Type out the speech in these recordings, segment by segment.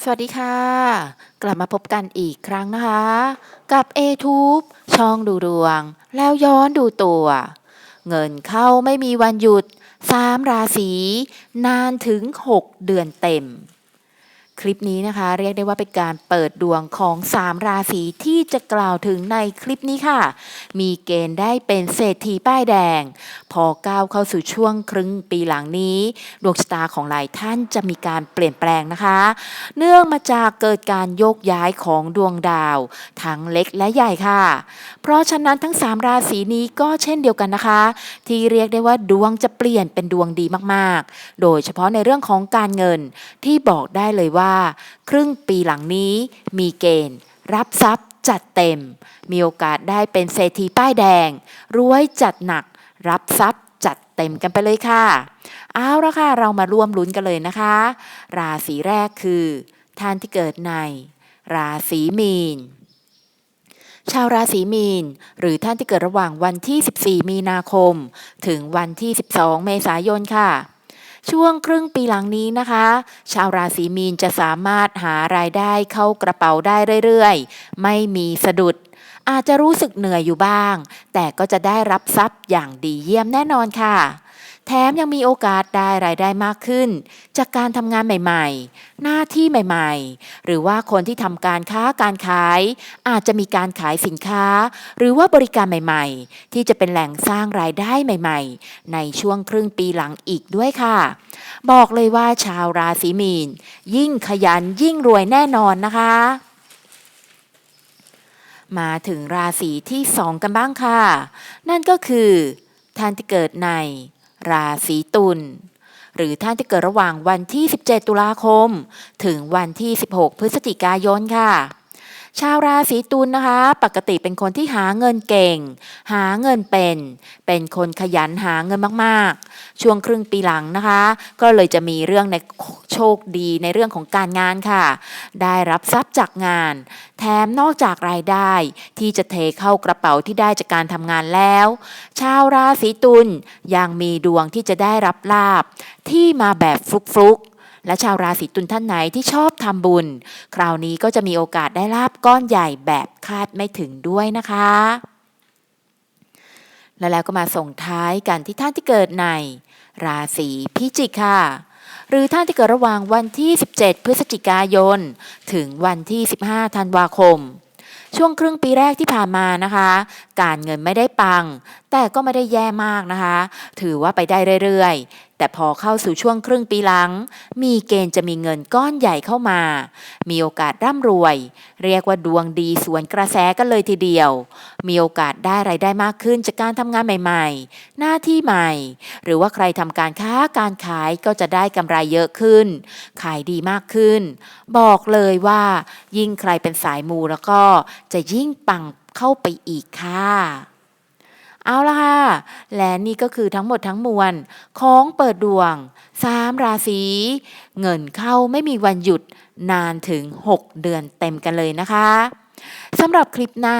สวัสดีค่ะ กลับมาพบกันอีกครั้งนะคะ กับ a t u b e ช่องดูดวง แล้วย้อนดูตัว เงินเข้าไม่มีวันหยุด 3 ราศี นานถึง 6 เดือนเต็ม คลิปนี้นะคะ เรียกได้ว่าเป็นการเปิดดวงของ 3 ราศีที่จะกล่าวถึงในคลิปนี้ค่ะ มีเกณฑ์ได้เป็นเศรษฐีป้ายแดง พอก้าวเข้าสู่ช่วงครึ่งปีหลังนี้ ดวงชะตาของหลายท่านจะมีการเปลี่ยนแปลงนะคะ เนื่องมาจากเกิดการโยกย้ายของดวงดาว ทั้งเล็กและใหญ่ค่ะ เพราะฉะนั้นทั้ง 3 ราศีนี้ก็เช่นเดียวกันนะคะ ที่เรียกได้ว่าดวงจะเปลี่ยนเป็นดวงดีมากๆ โดยเฉพาะในเรื่องของการเงินที่บอกได้เลยว่า ครึ่งปีหลังนี้มีเกณฑ์ รับทรัพย์จัดเต็ม มีโอกาสได้เป็นเศรษฐีป้ายแดง รวยจัดหนัก รับทรัพย์จัดเต็มกันไปเลยค่ะ เอาละค่ะ เรามาร่วมลุ้นกันเลยนะคะ ราศีแรกคือ ท่านที่เกิดใน ราศีมีน ชาวราศีมีน หรือท่านที่เกิดระหว่างวันที่ 14 มีนาคม ถึงวันที่ 12 เมษายนค่ะ ช่วงครึ่งปีหลังนี้นะคะ ชาวราศีมีนจะสามารถหารายได้เข้ากระเป๋าได้เรื่อยๆ ไม่มีสะดุด อาจจะรู้สึกเหนื่อยอยู่บ้าง แต่ก็จะได้รับทรัพย์อย่างดีเยี่ยมแน่นอนค่ะ แถมยังมีโอกาสได้รายได้มากขึ้น จากการทำงานใหม่ๆ หน้าที่ใหม่ๆ หรือว่าคนที่ทำการค้าการขาย อาจจะมีการขายสินค้า หรือว่าบริการใหม่ๆ ที่จะเป็นแหล่งสร้างรายได้ใหม่ ๆ ในช่วงครึ่งปีหลังอีกด้วยค่ะ บอกเลยว่าชาวราศีมีน ยิ่งขยันยิ่งรวยแน่นอนนะคะมาถึงราศีที่สองกันบ้างค่ะ นั่นก็คือท่านที่เกิดใน ราศีตุลหรือท่านที่เกิดระหว่างวันที่ 17 ตุลาคม ถึงวันที่ 16 พฤศจิกายนค่ะ ชาวราศีตุลนะคะ ปกติเป็นคนที่หาเงินเก่ง หาเงินเป็น เป็นคนขยันหาเงินมากๆ ช่วงครึ่งปีหลังนะคะ ก็เลยจะมีเรื่องในโชคดีในเรื่องของการงานค่ะ ได้รับทรัพย์จากงาน แถมนอกจากรายได้ที่จะเทเข้ากระเป๋าที่ได้จากการทำงานแล้ว ชาวราศีตุลยังมีดวงที่จะได้รับลาบที่มาแบบฟลุกๆ และชาวราศีตุลท่านไหนที่ชอบทำบุญ คราวนี้ก็จะมีโอกาสได้ลาบก้อนใหญ่แบบคาดไม่ถึงด้วยนะคะ และแล้วก็มาส่งท้ายกันที่ท่านที่เกิดใน ราศีพิจิกค่ะหรือท่านที่เกิดระหว่างวันที่ 17 พฤศจิกายน ถึงวันที่ 15 ธันวาคม ช่วงครึ่งปีแรกที่ผ่านมานะคะ การเงินไม่ได้ปัง แต่ก็ไม่ได้แย่มากนะคะ ถือว่าไปได้เรื่อยๆ แต่พอเข้าสู่ช่วงครึ่งปีหลัง มีเกณฑ์จะมีเงินก้อนใหญ่เข้ามา มีโอกาสร่ำรวย เรียกว่าดวงดีสวนกระแสกันเลยทีเดียว มีโอกาสได้ไรายได้มากขึ้นจากการทำงานใหม่ๆ หน้าที่ใหม่ หรือว่าใครทำการค้าการขายก็จะได้กำไรเยอะขึ้น ขายดีมากขึ้น บอกเลยว่า ยิ่งใครเป็นสายมูแล้วก็จะยิ่งปังเข้าไปอีกค่ะ เอาละค่ะ และนี่ก็คือทั้งหมดทั้งมวลของเปิดดวง3ราศี เงินเข้าไม่มีวันหยุดนานถึง 6 เดือนเต็มกันเลยนะคะสำหรับคลิปหน้า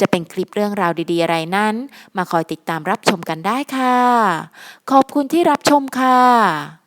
จะเป็นคลิปเรื่องราวดีๆ อะไรนั้น มาคอยติดตามรับชมกันได้ค่ะ ขอบคุณที่รับชมค่ะ